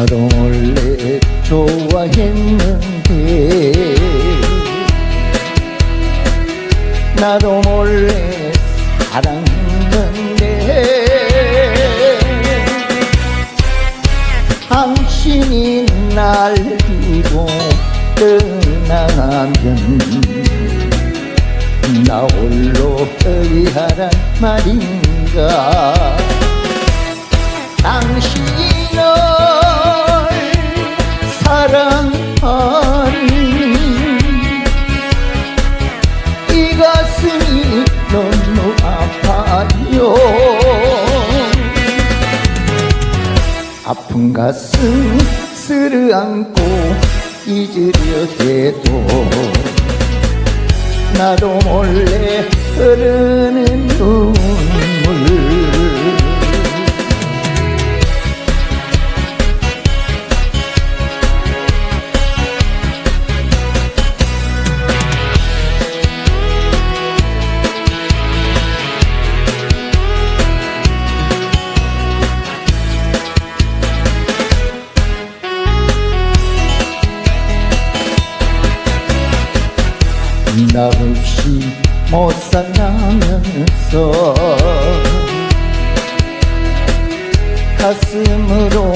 사랑했는데 나도 몰래 사랑했는데 당신이 날 두고 떠나면 나 홀로 의하란 말인가 아픈 가슴 쓰르안고 잊으려 해도 나도 몰래 흐르 나 없이 못 살라면서 가슴으로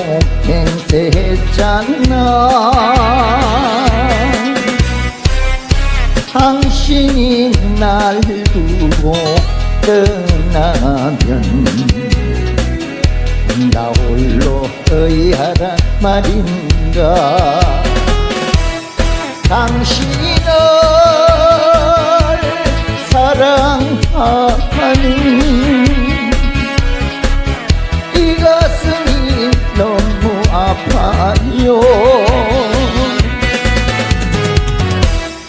맹세했잖아. 당신이 날 두고 떠나면 나 홀로 의하란 말인가. 당신을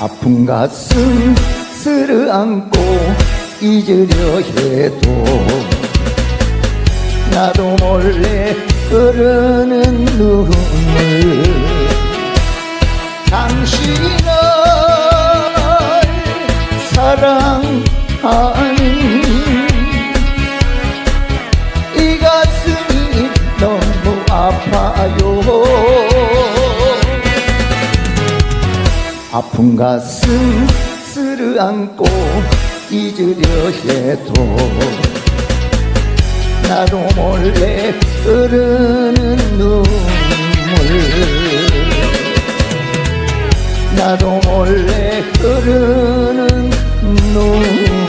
아픈 가슴 쓰르안고 잊으려 해도 나도 몰래 흐르는 눈물. 당신을 사랑하는 이 가슴이 너무 아파요 아픈 가슴 쓰르안고 잊으려 해도 나도 몰래 흐르는 눈물. 나도 몰래 흐르는 눈물